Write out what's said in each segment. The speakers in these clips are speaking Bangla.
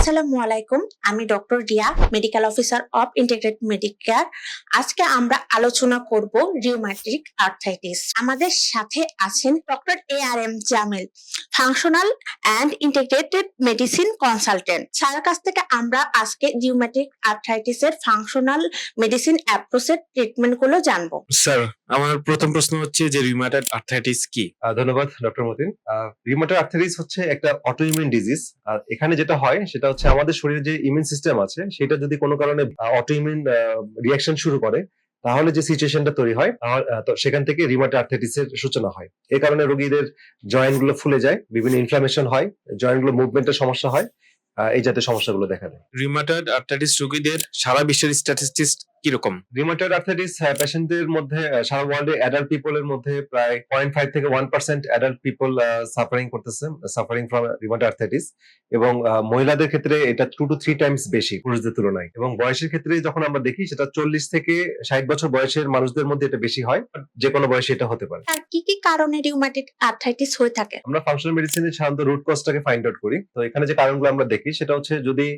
আসসালামু আলাইকুম। আমি doctor Riya medical officer of integrate medicare আজকে আমরা আলোচনা করব রিউম্যাটিক আর্থ্রাইটিস আমাদের সাথে আছেন doctor A R M Jamil functional and integrated medicine consultant স্যারের কাছ থেকে আমরা আজকে রিউম্যাটিক আর্থ্রাইটিসের ফাংশনাল মেডিসিন অ্যাপ্রোচের ট্রিটমেন্টগুলো জানব। স্যার আমার প্রথম প্রশ্ন হচ্ছে যে রিউমাটয়েড আর্থ্রাইটিস কি? ধন্যবাদ ডক্টর মতিন। রিউমাটয়েড আর্থারিটিস হচ্ছে একটা অটোইমিউন ডিজিজ আর এখানে যেটা হয় সেটা হচ্ছে আমাদের শরীরে যে ইমিউন সিস্টেম আছে সেটা যদি কোনো কারণে অটোইমিউন রিয়াকশন শুরু করে তাহলে যে সিচুয়েশনটা তৈরি হয় সেখান থেকে রিউমাটয়েড আর্থারিটিস এর সূচনা হয়। এই কারণে রোগীদের জয়েন্টগুলো ফুলে যায় বিভিন্ন ইনফ্লামেশন হয় জয়েন্টগুলো মুভমেন্টের সমস্যা হয় এই জাতীয় সমস্যাগুলো দেখা দেয়। রিউমাটয়েড আর্থ্রাইটিস রোগীদের সারা বিশ্বের স্ট্যাটিস্টিক্স কীরকম? রিউমাটয়েড আর্থারিটিস পেশেন্টদের মধ্যে সারা ওয়ার্ল্ডে অ্যাডাল্ট পিপলের মধ্যে প্রায় পয়েন্ট ফাইভ থেকে one percent adult people suffering করতেছে সাফারিং ফ্রম রিউমাটয়েড আর্থারিটিস এবং মহিলাদের ক্ষেত্রে এটা টু টু থ্রি টাইমস বেশি পুরুষদের তুলনায় এবং বয়সের ক্ষেত্রে যখন আমরা দেখি সেটা চল্লিশ থেকে ষাট বছর বয়সের মানুষদের মধ্যে এটা বেশি হয় যে কোনো বয়সে এটা হতে পারে। আর কি কি কারণে রিউম্যাটিক আর্থ্রাইটিস হয়ে থাকে? আমরা ফাংশনাল মেডিসিনে সাধারণত রুট কজটাকে ফাইন্ড আউট করি। তো এখানে যে কারণগুলো আমরা দেখি সেটা হচ্ছে যদি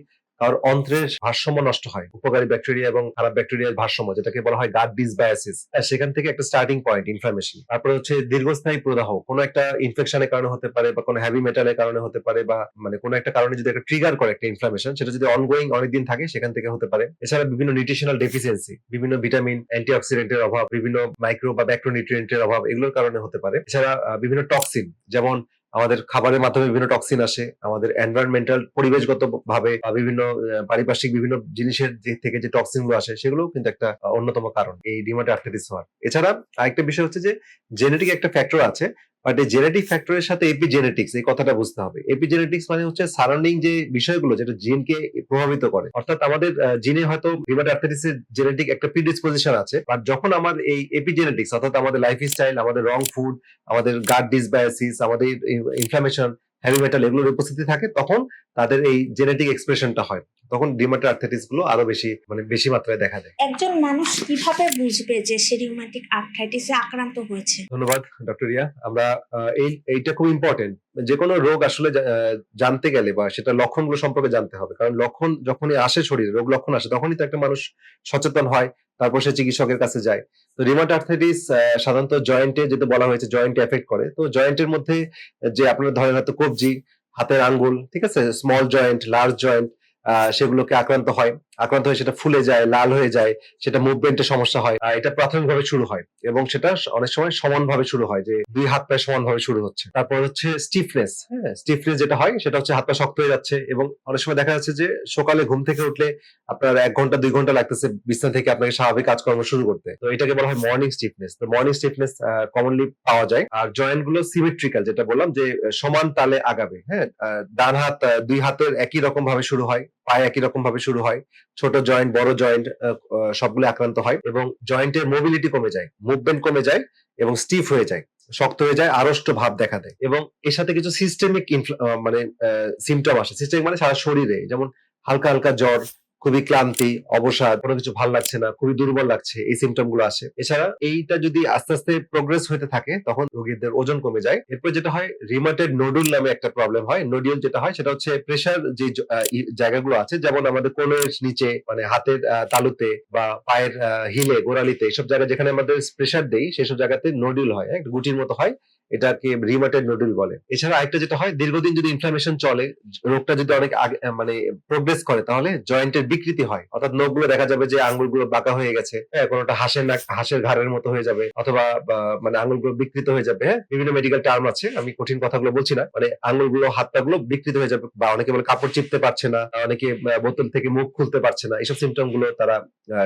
কারোর অন্ত্রের ভারসাম্য নষ্ট হয়। উপকারী ব্যাকটেরিয়া এবং খারাপ ব্যাকটেরিয়ার ভারসাম্য, যেটাকে বলা হয় গাট ডিসবায়াসিস সেখান থেকে একটা স্টার্টিং পয়েন্ট ইনফ্লামেশন তারপরে হচ্ছে দীর্ঘস্থায়ী প্রদাহ। কোনো একটা ইনফেকশনের কারণে হতে পারে বা কোনো হ্যাভি মেটালের কারণে হতে পারে বা মানে কোনো একটা কারণে যদি একটা ট্রিগার করে একটা ইনফ্লামেশন সেটা যদি অনগোয়িং অনেকদিন থাকে, সেখান থেকে হতে পারে। এছাড়া বিভিন্ন নিউট্রিশনাল ডেফিসিয়েন্সি বিভিন্ন ভিটামিন অ্যান্টিঅক্সিডেন্টের অভাব, বিভিন্ন মাইক্রো বা ব্যাক্টোনিউট্রিয়েন্টের অভাব, এগুলোর কারণে হতে পারে। এছাড়া বিভিন্ন টক্সিন যেমন আমাদের খাবারের মাধ্যমে বিভিন্ন টক্সিন আসে, আমাদের এনভায়রনমেন্টাল পরিবেশগত ভাবে বিভিন্ন পারিপার্শ্বিক বিভিন্ন জিনিসের দিক থেকে যে টক্সিনগুলো আসে সেগুলো কিন্তু একটা অন্যতম কারণ এই রিউমাটয়েড আর্থ্রাইটিস হওয়ার। এছাড়া আরেকটা বিষয় হচ্ছে যে জেনেটিক একটা ফ্যাক্টর আছে বাট এই জেনেটিক ফ্যাক্টরের সাথে এপিজেনেটিক্স এই কথাটা বুঝতে হবে। এপিজেনেটিক্স মানে হচ্ছে সারাউন্ডিং যে বিষয়গুলো, যেটা জিনকে প্রভাবিত করে। অর্থাৎ আমাদের জিনে হয়তো রিউমাটয়েড এর জেনেটিক একটা প্রিডিসপোজিশন আছে বাট যখন আমার এই এপিজেনেটিক্স অর্থাৎ আমাদের লাইফস্টাইল আমাদের রং ফুড আমাদের গার্ড ডিসবায়াসিস আমাদের ইনফ্লামেশন হ্যাভি মেটাল এগুলোর উপস্থিতি থাকে তখন তাদের এই জেনেটিক এক্সপ্রেশনটা হয়। তখন রিউমাটয়েড আর্থ্রাইটিসগুলো আরও বেশি মানে বেশি মাত্রায় দেখা দেয় একজন মানুষ কীভাবে বুঝবে যে সে রিউম্যাটিক আর্থ্রাইটিসে আক্রান্ত হয়েছে? ধন্যবাদ ডক্টর রিয়া। আমরা এই এইটা খুব ইম্পর্টেন্ট যে কোনো রোগ আসলে জানতে গেলে বা সেটা লক্ষণগুলো সম্পর্কে জানতে হবে। কারণ লক্ষণ যখনই আসে শরীরে রোগ লক্ষণ আসে তখনই তো একটা মানুষ সচেতন হয় তারপর সে চিকিৎসকের কাছে যায়। তো রিমোট আর্থাইটিস সাধারণত জয়েন্টে যেটা বলা হয়েছে জয়েন্ট এফেক্ট করে। তো জয়েন্টের মধ্যে, যে আপনার ধরেন হয়তো কবজি, হাতের আঙ্গুল, ঠিক আছে? স্মল জয়েন্ট লার্জ জয়েন্ট সেগুলোকে আক্রান্ত হয়। আক্রান্ত হয়ে সেটা ফুলে যায় লাল হয়ে যায় সেটা মুভমেন্টের সমস্যা হয়। আহ, এটা প্রাথমিকভাবে শুরু হয় এবং সেটা অনেক সময় সমানভাবে শুরু হয় যে দুই হাত পায়ে সমানভাবে শুরু হচ্ছে। তারপর হচ্ছে স্টিফনেস হ্যাঁ? স্টিফনেস যেটা হয় সেটা হচ্ছে হাত পা শক্ত হয়ে যাচ্ছে এবং অনেক সময় দেখা যাচ্ছে যে সকালে ঘুম থেকে উঠলে আপনার এক ঘণ্টা দুই ঘণ্টা লাগতেছে বিছানা থেকে আপনাকে স্বাভাবিক কাজকর্ম শুরু করতে। তো এটাকে বলা হয় মর্নিং স্টিফনেস তো মর্নিং স্টিফনেস কমনলি পাওয়া যায়। আর জয়েন্টগুলো সিমেট্রিক্যাল যেটা বললাম যে সমান তালে আগাবে হ্যাঁ? ডান হাত দুই হাতের একই রকম ভাবে শুরু হয় পায়ে একই রকম ভাবে শুরু হয়। ছোট জয়েন্ট বড় জয়েন্ট সবগুলো আক্রান্ত হয় এবং জয়েন্টের মোবিলিটি কমে যায় মুভমেন্ট কমে যায় এবং স্টিফ হয়ে যায়, শক্ত হয়ে যায়, আড়ষ্ট ভাব দেখা দেয় এবং এর সাথে কিছু সিস্টেমিক মানে সিমটম আসে। সিস্টেমিক মানে সারা শরীরে, যেমন হালকা হালকা জ্বর খুবই ক্লান্তি অবসাদ কোনো কিছু ভালো লাগছে না খুবই দুর্বল লাগছে এই সিমটমগুলো আসে। এছাড়া এইটা যদি আস্তে আস্তে প্রোগ্রেস হতে থাকে তখন রোগীদের ওজন কমে যায়। এরপর যেটা হয় রিমাটেড নোডুল নামে একটা প্রবলেম হয়। নোডিউল যেটা হয় সেটা হচ্ছে প্রেশার যে জায়গাগুলো আছে যেমন আমাদের কোলের নিচে মানে হাতের তালুতে বা পায়ের হিলে গোড়ালিতে এইসব জায়গায় যেখানে আমাদের প্রেশার দেই সেসব জায়গাতে নোডিউল হয় হ্যাঁ, একটা গুটির মতো হয়। এটাকে রিমাটেড নোডুল বলে। এছাড়া আরেকটা যেটা হয়, দীর্ঘদিন যদি ইনফ্লামেশন চলে, রোগটা যদি অনেক আগে মানে প্রোগ্রেস করে, তাহলে জয়েন্টের বিকৃতি হয়। অর্থাৎ নখগুলো দেখা যাবে যে আঙ্গুলগুলো বাঁকা হয়ে গেছে হ্যাঁ কোনোটা হাঁসের নাক, হাঁসের ঘাড়ের মতো হয়ে যাবে, অথবা মানে আঙ্গুলগুলো বিকৃত হয়ে যাবে হ্যাঁ বিভিন্ন মেডিকেল টার্ম আছে, আমি কঠিন কথাগুলো বলছি না মানে আঙ্গুলগুলো হাত পাগুলো বিকৃত হয়ে যাবে, বা অনেকে বলে কাপড় চিপতে পারছে না অনেকে বোতল থেকে মুখ খুলতে পারছে না, এইসব সিমটমগুলো তারা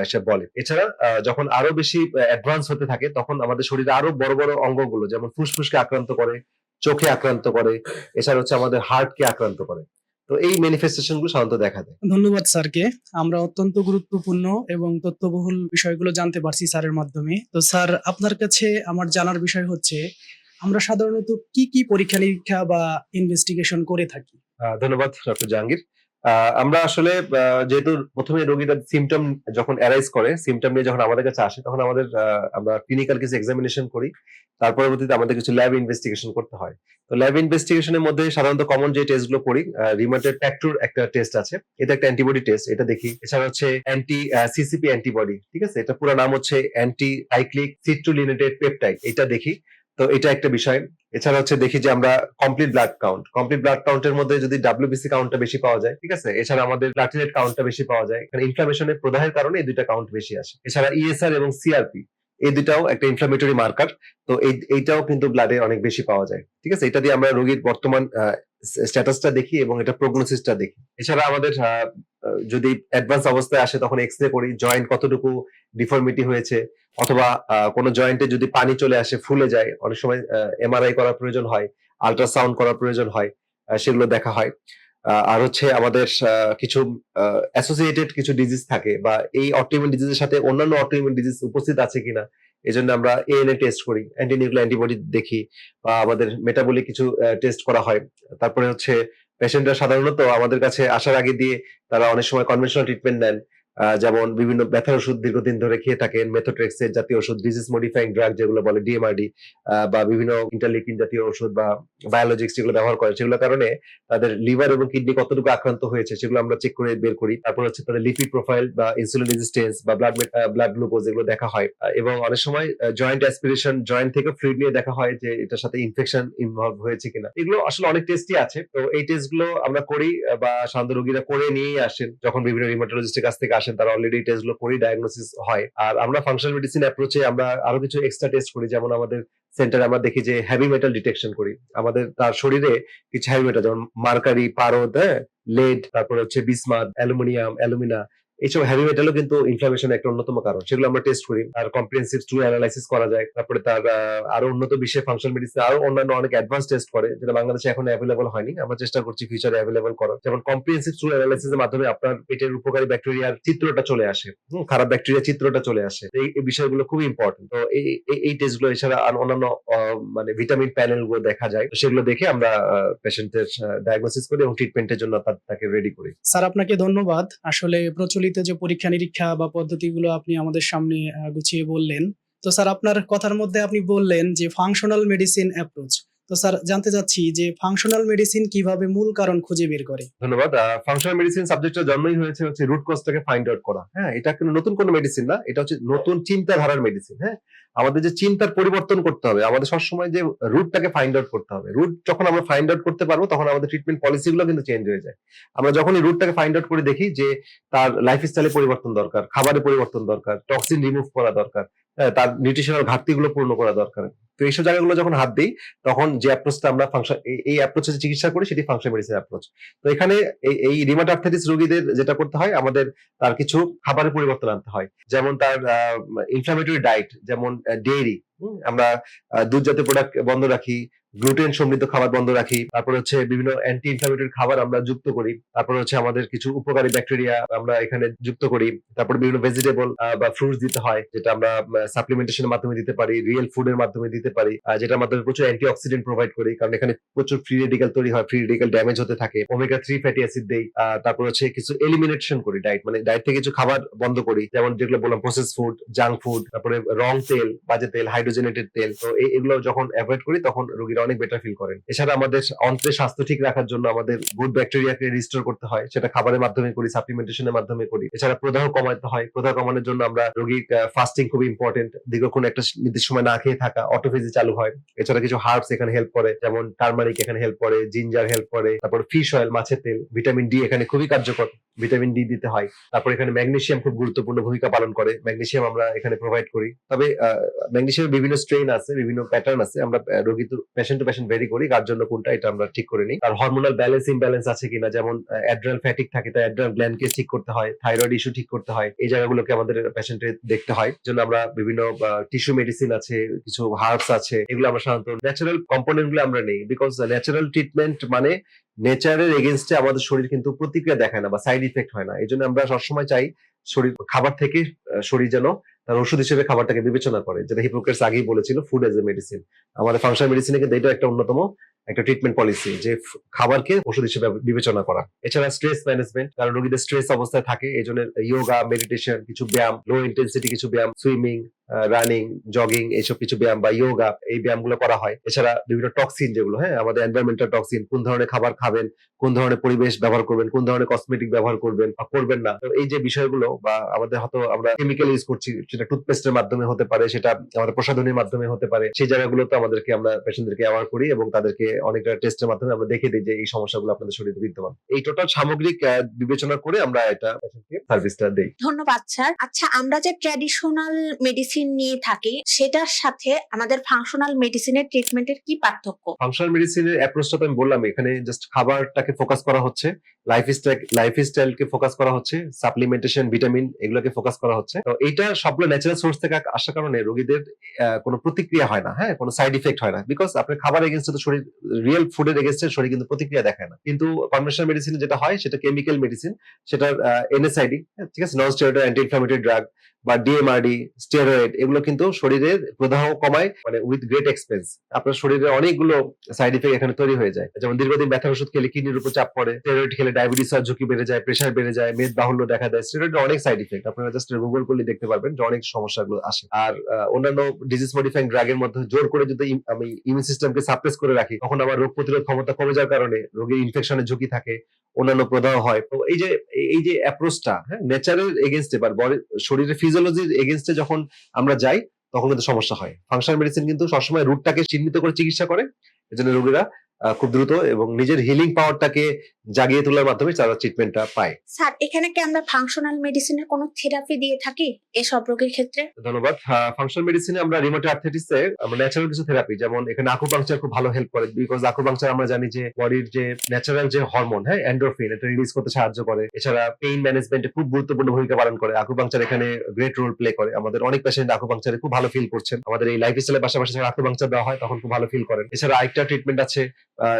এসে বলে। এছাড়া যখন আরও বেশি অ্যাডভান্স হতে থাকে, তখন আমাদের শরীরে আরও বড় বড় অঙ্গগুলো, যেমন ফুসফুসকে আক্রান্ত করে চোখে আক্রান্ত করে এছাড়া হচ্ছে আমাদের হার্টকে আক্রান্ত করে। তো এই ম্যানিফেস্টেশনগুলো সাধারণত দেখা দেয়। ধন্যবাদ স্যারকে। আমরা অত্যন্ত গুরুত্বপূর্ণ এবং তথ্যবহুল বিষয়গুলো জানতে পারছি স্যারের মাধ্যমে। তো স্যার আপনার কাছে আমার জানার বিষয় হচ্ছে আমরা সাধারণত কি কি পরীক্ষা নিরীক্ষা বা ইনভেস্টিগেশন করে থাকি? ধন্যবাদ ডক্টর জাহাঙ্গীর। আমরা আসলে যেহেতু প্রথমে রোগীরা সিমটম যখন অ্যারাইজ করে সিমটম নিয়ে যখন আমাদের কাছে আসে, তখন আমাদের আমরা ক্লিনিক্যাল কিছু এক্সামিনেশন করি। তার পরবর্তীতে আমাদের কিছু ল্যাব ইনভেস্টিগেশন করতে হয়। তো ল্যাব ইনভেস্টিগেশনের মধ্যে সাধারণত কমন যে টেস্টগুলো করি রিমাটেড ফ্যাক্টর একটা টেস্ট আছে। এটা একটা অ্যান্টিবডি টেস্ট এটা দেখি। এছাড়া হচ্ছে অ্যান্টি সিসিপি অ্যান্টিবডি ঠিক আছে? এটা পুরো নাম হচ্ছে অ্যান্টি সাইক্লিক সিট্রুলিনেটেড পেপটাইড এটা দেখি। তো এটা একটা বিষয়। এছাড়া হচ্ছে দেখি যে আমরা complete blood count complete blood কাউন্টের মধ্যে যদি ডাব্লিউবিসি কাউন্টটা বেশি পাওয়া যায়, ঠিক আছে? এছাড়া আমাদের প্লাটিলেট কাউন্টটা বেশি পাওয়া যায়। কারণ ইনফ্লামেশনের প্রদাহের কারণে এই দুইটা কাউন্ট বেশি আসে। এছাড়া ইএসআর এবং সিআরপি এই দুটাও একটা ইনফ্লামেটরি মার্কার তো এই, এইটাও কিন্তু ব্লাডে অনেক বেশি পাওয়া যায়। ঠিক আছে? এটা দিয়ে আমরা রোগীর বর্তমান স্ট্যাটাসটা দেখি এবং এটা প্রগনোসিসটা দেখি। এছাড়া আমাদের যদি অ্যাডভান্স অবস্থায় আসে তখন এক্স রে করি জয়েন্ট কতটুকু ডিফর্মিটি হয়েছে, অথবা কোনো জয়েন্টে যদি পানি চলে আসে, ফুলে যায়, অনেক সময় এমআরআই করার প্রয়োজন হয় আল্ট্রাসাউন্ড করার প্রয়োজন হয় সেগুলো দেখা হয়। আর হচ্ছে আমাদের কিছু অ্যাসোসিয়েটেড কিছু ডিজিজ থাকে বা এই অটোইমিউন ডিজিজের সাথে অন্যান্য অটোইমিউন ডিজিজ উপস্থিত আছে কিনা এই জন্য আমরা এএনএ টেস্ট করি অ্যান্টিনিউক্লিয়ার অ্যান্টিবডি দেখি বা আমাদের মেটাবলিক কিছু টেস্ট করা হয়। তারপরে হচ্ছে পেশেন্টরা সাধারণত আমাদের কাছে আসার আগে দিয়ে তারা অনেক সময় কনভেনশনাল ট্রিটমেন্ট নেন। যেমন বিভিন্ন ব্যথার ওষুধ দীর্ঘদিন ধরে খেয়ে থাকেন মেথোট্রেক্সের জাতীয় ওষুধ ডিজিজ মডিফাইং ড্রাগ যেগুলো বলে ডিএমআরডি বা বিভিন্ন ইন্টারলিকিন জাতীয় ওষুধ বা বায়োলজিক্স যেগুলো ব্যবহার করে সেগুলোর কারণে তাদের লিভার এবং কিডনি কতটুকু আক্রান্ত হয়েছে সেগুলো আমরা চেক করে বের করি। তারপর হচ্ছে তাদের লিপিড প্রোফাইল বা ইনসুলিন রেজিস্টেন্স বা ব্লাড ব্লাড গ্লুকোজ এগুলো দেখা হয়। এবং অনেক সময় জয়েন্ট অ্যাসপিরেশন জয়েন্ট থেকে ফ্লুইড নিয়ে দেখা হয় যে এটার সাথে ইনফেকশন ইনভলভ হয়েছে কিনা। এগুলো আসলে অনেক টেস্টই আছে, তো এই টেস্টগুলো আমরা করি বা সাধারণত রোগীরা করে নিয়েই আসেন, যখন বিভিন্ন রিমাটোলজিস্টের কাছ থেকে আসেন, তারা অলরেডি টেস্টগুলো করি ডায়াগনোসিস হয়। আর আমরা ফাংশনাল মেডিসিন অ্যাপ্রোচে আমরা আরও কিছু এক্সট্রা টেস্ট করি, যেমন আমাদের সেন্টারে আমরা দেখি যে হেভি মেটাল ডিটেকশন করি। আমাদের, তার শরীরে কিছু হেভি মেটাল যেমন মার্কারি, পারদ হ্যাঁ? লেড তারপরে হচ্ছে বিসমাদ, অ্যালুমিনিয়াম, অ্যালুমিনা এইসব হেভি মেটালও কিন্তু ইনফ্লামেশন একটা অন্যতম কারণ। সেগুলো আমরা টেস্ট করি আর কম্প্রিহেন্সিভ টু অ্যানালাইসিস করা যায়। তারপরে তার আরও উন্নত বিশ্বে ফাংশনাল মেডিসিন আরও অন্যান্য অনেক অ্যাডভান্স টেস্ট করে, যেটা বাংলাদেশে এখন অ্যাভেলেবল হয়নি। আমরা চেষ্টা করছি ফিউচারে অ্যাভেলেবল করার। যেমন কম্প্রিহেন্সিভ টু অ্যানালাইসিস এর মাধ্যমে আপনার পেটের উপকারী ব্যাকটেরিয়ার চিত্রটা চলে আসে। খারাপ ব্যাকটেরিয়া চিত্রটা চলে আসে। এই বিষয়গুলো খুব ইম্পর্টেন্ট তো এই, এই- এই টেস্টগুলো এছাড়া আর অন্যান্য মানে ভিটামিন প্যানেলগুলো দেখা যায়। সেগুলো দেখে আমরা পেশেন্টের ডায়াগনোসিস করি এবং ট্রিটমেন্টের জন্য তাকে রেডি করি। স্যার, আপনাকে ধন্যবাদ। আসলে প্রচলিত যে পরীক্ষা নিরীক্ষা বা পদ্ধতিগুলো আপনি আমাদের সামনে গুছিয়ে বললেন। তো স্যার, আপনার কথার মধ্যে আপনি বললেন যে ফাংশনাল মেডিসিন অ্যাপ্রোচ তো স্যার, জানতে চাচ্ছি যে ফাংশনাল মেডিসিন কীভাবে মূল কারণ খুঁজে বের করে? ধন্যবাদ। ফাংশনাল মেডিসিন সাবজেক্টটা জন্মই হয়েছে হচ্ছে রুট কজটাকে ফাইন্ড আউট করা। হ্যাঁ এটা কিন্তু নতুন কোনো মেডিসিন না, এটা হচ্ছে নতুন চিন্তাধারার মেডিসিন হ্যাঁ? আমাদের যে চিন্তার পরিবর্তন করতে হবে, আমাদের সবসময় যে রুটটাকে ফাইন্ড আউট করতে হবে। রুট যখন আমরা ফাইন্ড আউট করতে পারব, তখন আমাদের ট্রিটমেন্ট পলিসি গুলো কিন্তু চেঞ্জ হয়ে যায়। আমরা যখন এই রুটটাকে ফাইন্ড আউট করে দেখি যে তার লাইফ স্টাইলে পরিবর্তন দরকার, খাবারে পরিবর্তন দরকার টক্সিন রিমুভ করা দরকার তার নিউট্রিশনাল ঘাটতিগুলো পূর্ণ করা দরকার। তো এইসব জায়গাগুলো যখন হাত দিই, তখন যে অ্যাপ্রোচটা আমরা ফাংশন এই অ্যাপ্রোচে চিকিৎসা করি, সেটি ফাংশন মেডিসিন অ্যাপ্রোচ তো এখানে এই- এই রিমাট আর্থাইটিস রোগীদের যেটা করতে হয়, আমাদের তার কিছু খাবারের পরিবর্তন আনতে হয়। যেমন তার ইনফ্লামেটরি ডায়েট যেমন ডেইরি আমরা দুধ জাতীয় প্রোডাক্ট বন্ধ রাখি গ্লুটেন সমৃদ্ধ খাবার বন্ধ রাখি, তারপর হচ্ছে বিভিন্ন অ্যান্টি ইনফ্লামেটরি খাবার আমরা যুক্ত করি, তারপর হচ্ছে আমাদের কিছু উপকারী ব্যাকটেরিয়া আমরা এখানে যুক্ত করি, তারপর বিভিন্ন ভেজিটেবল বা ফ্রুটস দিতে হয়, যেটা আমরা সাপ্লিমেন্টেশনের মাধ্যমে দিতে পারি রিয়েল ফুডের মাধ্যমে দিতে পারি যেটার মাধ্যমে প্রচুর অ্যান্টি অক্সিডেন্ট প্রোভাইড করি, কারণ এখানে প্রচুর ফ্রি রেডিক্যাল তৈরি হয় ফ্রি রেডিক্যাল ড্যামেজ হতে থাকে ওমেগা থ্রি ফ্যাটি অ্যাসিড দেই তারপর হচ্ছে কিছু এলিমিনেশন করি ডায়েট মানে ডায়েট থেকে কিছু খাবার বন্ধ করি, যেমন যেগুলো বললাম প্রসেস ফুড জাঙ্ক ফুড তারপরে রং তেল, বাজে তেল হাইড্রোজেনেটেড তেল, তো এগুলো যখন অ্যাভয়েড করি, তখন রোগীরা অনেক বেটার ফিল করেন। এছাড়া আমাদের অন্ত্রের স্বাস্থ্য ঠিক রাখার জন্য আমাদের গুড ব্যাকটেরিয়াকে রিস্টোর করতে হয়, সেটা খাবারের মাধ্যমে করি সাপ্লিমেন্টেশনের মাধ্যমে করি। এছাড়া প্রদাহ কমাতে হয়, প্রদাহ কমানোর জন্য আমরা রোগীর ফাস্টিং খুব ইম্পর্টেন্ট দীর্ঘক্ষণ একটা নির্দিষ্ট সময় না খেয়ে থাকা অটোফেজি চালু হয়। এছাড়া কিছু হার্বস এখানে হেল্প করে, যেমন টার্মারিক এখানে হেল্প করে জিঞ্জার হেল্প করে, তারপর ফিশ অয়েল মাছের তেল ভিটামিন ডি এখানে খুবই কার্যকর। ভিটামিন ডি দিতে হয়। তারপর এখানে ম্যাগনেসিয়াম খুব গুরুত্বপূর্ণ ভূমিকা পালন করে। ম্যাগনেসিয়াম আমরা এখানে প্রোভাইড করি। তবে ম্যাগনেসিয়ামের বিভিন্ন স্ট্রেন আছে, বিভিন্ন প্যাটার্ন আছে। আমরা রোগী তো পেশেন্ট টু পেশেন্ট ভেরি করি কার জন্য কোনটা এটা আমরা ঠিক করে নিই। আর হরমোনাল ব্যালেন্স ইমব্যালেন্স আছে কিনা, যেমন অ্যাড্রাল ফ্যাটিক থাকে তো অ্যাড্রাল গ্ল্যান্ডকে ঠিক করতে হয় থাইরয়েড ইস্যু ঠিক করতে হয়, এই জায়গাগুলোকে আমাদের পেশেন্টের দেখতে হয়। জন্য আমরা বিভিন্ন টিস্যু মেডিসিন আছে, কিছু হার্বস আছে, এগুলো আমরা সাধারণত ন্যাচারাল কম্পোনেন্টগুলো আমরা নেই বিকজ ন্যাচারাল ট্রিটমেন্ট মানে নেচারের এগেনস্টে আমাদের শরীর কিন্তু প্রতিক্রিয়া দেখায় না, বা সাইড ইফেক্ট হয় না। এই জন্য আমরা সবসময় চাই শরীর, খাবার থেকে শরীর যেন তার ওষুধ হিসেবে খাবারটাকে বিবেচনা করে, যেটা হিপোক্রেটস আগেই বলেছিল ফুড এজ এ মেডিসিন আমাদের ফাংশনাল মেডিসিনে কিন্তু এটা একটা অন্যতম একটা ট্রিটমেন্ট পলিসি যে খাবারকে ওষুধ হিসেবে বিবেচনা করা। এছাড়া স্ট্রেস ম্যানেজমেন্ট কারণ রোগীদের স্ট্রেস অবস্থায় থাকে এই জন্য ইয়োগা মেডিটেশন কিছু ব্যায়াম লো ইন্টেন্সিটি কিছু ব্যায়াম সুইমিং রানিং জগিং এইসব কিছু ব্যায়াম বা ইয়োগা এই ব্যায়ামগুলো করা হয়। এছাড়া বিভিন্ন টক্সিন যেগুলো হ্যাঁ আমাদের এনভায়রনমেন্টাল টক্সিন কোন ধরনের খাবার খাবেন, কোন ধরনের পরিবেশ ব্যবহার করবেন, কোন ধরনের কসমেটিক ব্যবহার করবেন বা করবেন না। এই যে বিষয়গুলো বা আমাদের হয়তো আমরা কেমিক্যাল ইউজ করছি, সেটা টুথপেস্টের মাধ্যমে হতে পারে, সেটা আমাদের প্রসাধনীর মাধ্যমে হতে পারে, সেই জায়গাগুলোতে আমাদেরকে আমরা পেশেন্টদেরকে অ্যাওয়ার করি এবং তাদেরকে অনেকটা টেস্টের মাধ্যমে আমরা দেখে দিই যে এই সমস্যাগুলো আপনাদের শরীরে বিদ্যমান। এই টোটাল সামগ্রিক বিবেচনা করে আমরা এটা পেশেন্টকে সার্ভিসটা দেই। ধন্যবাদ স্যার আচ্ছা আমরা যে ট্র্যাডিশনাল মেডিসিন নিয়ে থাকি, সেটার সাথে আমাদের ফাংশনাল মেডিসিনের ট্রিটমেন্টের কি পার্থক্য? ফাংশনাল মেডিসিনের অ্যাপ্রোচটা আমি বললাম, এখানে জাস্ট খাবারটাকে ফোকাস করা হচ্ছে লাইফ স্টাইল লাইফ স্টাইলকে ফোকাস করা হচ্ছে সাপ্লিমেন্টেশন ভিটামিন এগুলোকে ফোকাস করা হচ্ছে। তো এইটা সবগুলো ন্যাচারাল সোর্স থেকে আসার কারণে রোগীদের কোনো প্রতিক্রিয়া হয় না হ্যাঁ? কোনো সাইড ইফেক্ট হয় না। বিকজ আপনার খাবার এগেনস্টে তো শরীর রিয়েল ফুডের এগেনস্টে শরীর কিন্তু প্রতিক্রিয়া দেখায় না। কিন্তু কনভেনশনাল মেডিসিনে যেটা হয়, সেটা কেমিক্যাল মেডিসিন সেটার এনএসআইডি ঠিক আছে? Non steroid anti inflammatory drug বা ডিএমআরডি স্টেরয়েড এগুলো কিন্তু শরীরের প্রদাহ কমায় মানে উইথ গ্রেট এক্সপেন্স আপনার শরীরে অনেকগুলো সাইড ইফেক্ট এখানে তৈরি হয়ে যায়। যেমন দীর্ঘদিন ব্যথার ওষুধ খেলে কিডনির উপর চাপ পড়ে স্টেরয়েড খেলে ডায়াবেটিস আর ঝুঁকি বেড়ে যায় প্রেশার বেড়ে যায়, মেদ বাহুল্য দেখা দেয় স্টেরয়েডের অনেক সাইড ইফেক্ট আপনারা জাস্ট গুগল করলে দেখতে পারবেন যে অনেক সমস্যাগুলো আসে। আর অন্যান্য ডিজিজ মডিফাইং ড্রাগের মধ্যে জোর করে যদি আমি ইমিউন সিস্টেমকে সাপ্রেস করে রাখি, তখন আমার রোগ প্রতিরোধ ক্ষমতা কমে যাওয়ার কারণে রোগীর ইনফেকশনের ঝুঁকি থাকে অন্যান্য প্রদাহ হয়। তো এই যে এই যে অ্যাপ্রোচটা হ্যাঁ নেচারের এগেনস্টে বা শরীরের ফিজিওলজির এগেনস্টে যখন আমরা যাই, তখন কিন্তু সমস্যা হয়। ফাংশনাল মেডিসিন কিন্তু সবসময় রুটটাকে চিহ্নিত করে চিকিৎসা করে। এজন্য রোগীরা খুব দ্রুত এবং নিজের হিলিং পাওয়ারটাকে জাগিয়ে তোলার মাধ্যমে তারা ট্রিটমেন্টটা পায়। স্যার এখানে কি আমরা ফাংশনাল মেডিসিনের কোনো থেরাপি দিয়ে থাকি এসব রোগীর ক্ষেত্রে? ধন্যবাদ। ফাংশনাল মেডিসিনে আমরা রিমোট আর্থাইটিসে আমরা ন্যাচারাল কিছু থেরাপি যেমন এখানে আকুপাংচার খুব ভালো হেল্প করে বিকজ আকুপাংচার আমরা জানি যে বডির যে ন্যাচারাল যে হরমোন হ্যাঁ এন্ডোরফিন এটা রিলিজ করতে সাহায্য করে। এছাড়া পেইন ম্যানেজমেন্টে খুব গুরুত্বপূর্ণ ভূমিকা পালন করে। আকুপাংচার এখানে গ্রেট রোল প্লে করে। আমাদের অনেক পেশেন্ট আকুপাংচারে খুব ভালো ফিল করছেন। আমাদের এই লাইফ স্টাইলের পাশাপাশি যখন আকুপাংচার দেওয়া হয় তখন খুব ভালো ফিল করেন। এছাড়া আরেকটা ট্রিটমেন্ট আছে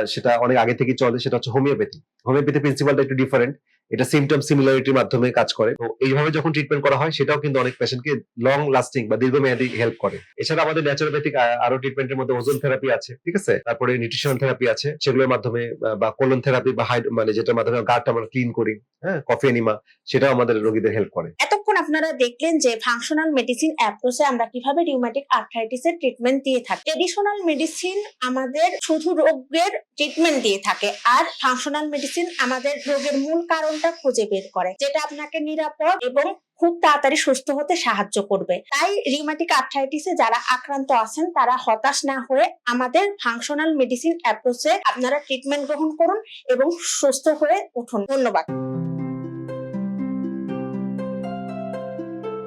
সেটা অনেক আগে থেকে চলে সেটা হচ্ছে হোমিওপ্যাথি হোমিওপ্যাথি প্রিন্সিপালটা একটু ডিফারেন্ট এটা সিমটম সিমিলারিটির মাধ্যমে কাজ করে। তো এইভাবে যখন ট্রিটমেন্ট করা হয়, সেটাও কিন্তু অনেক পেশেন্টকে লং লাস্টিং বা দীর্ঘমেয়াদী হেল্প করে। এছাড়া আমাদের ন্যাচারোপ্যাথিক আরও ট্রিটমেন্টের মধ্যে ওজন থেরাপি আছে, ঠিক আছে? তারপরে নিউট্রিশনাল থেরাপি আছে, সেগুলোর মাধ্যমে বা কোলন থেরাপি বা হাইড মানে যেটার মাধ্যমে গাটটা আমরা ক্লিন করি হ্যাঁ? কফি এনিমা সেটাও আমাদের রোগীদের হেল্প করে। এতক্ষণ আপনারা দেখলেন যে ফাংশনাল মেডিসিন অ্যাপ্রোচে আমরা কীভাবে রিউম্যাটিক আর্থ্রাইটিসের ট্রিটমেন্ট দিয়ে থাকি। ট্রেডিশনাল মেডিসিন আমাদের শুধু রোগের ট্রিটমেন্ট দিয়ে থাকে, আর ফাংশনাল মেডিসিন আমাদের রোগের মূল কারণটা খুঁজে বের করে, যেটা আপনাকে নিরাপদ এবং খুব তাড়াতাড়ি সুস্থ হতে সাহায্য করবে। তাই রিমাটিক আর্থ্রাইটিসে যারা আক্রান্ত আছেন, তারা হতাশ না হয়ে আমাদের ফাংশনাল মেডিসিন অ্যাপ্রোচে আপনারা ট্রিটমেন্ট গ্রহণ করুন এবং সুস্থ হয়ে উঠুন। ধন্যবাদ।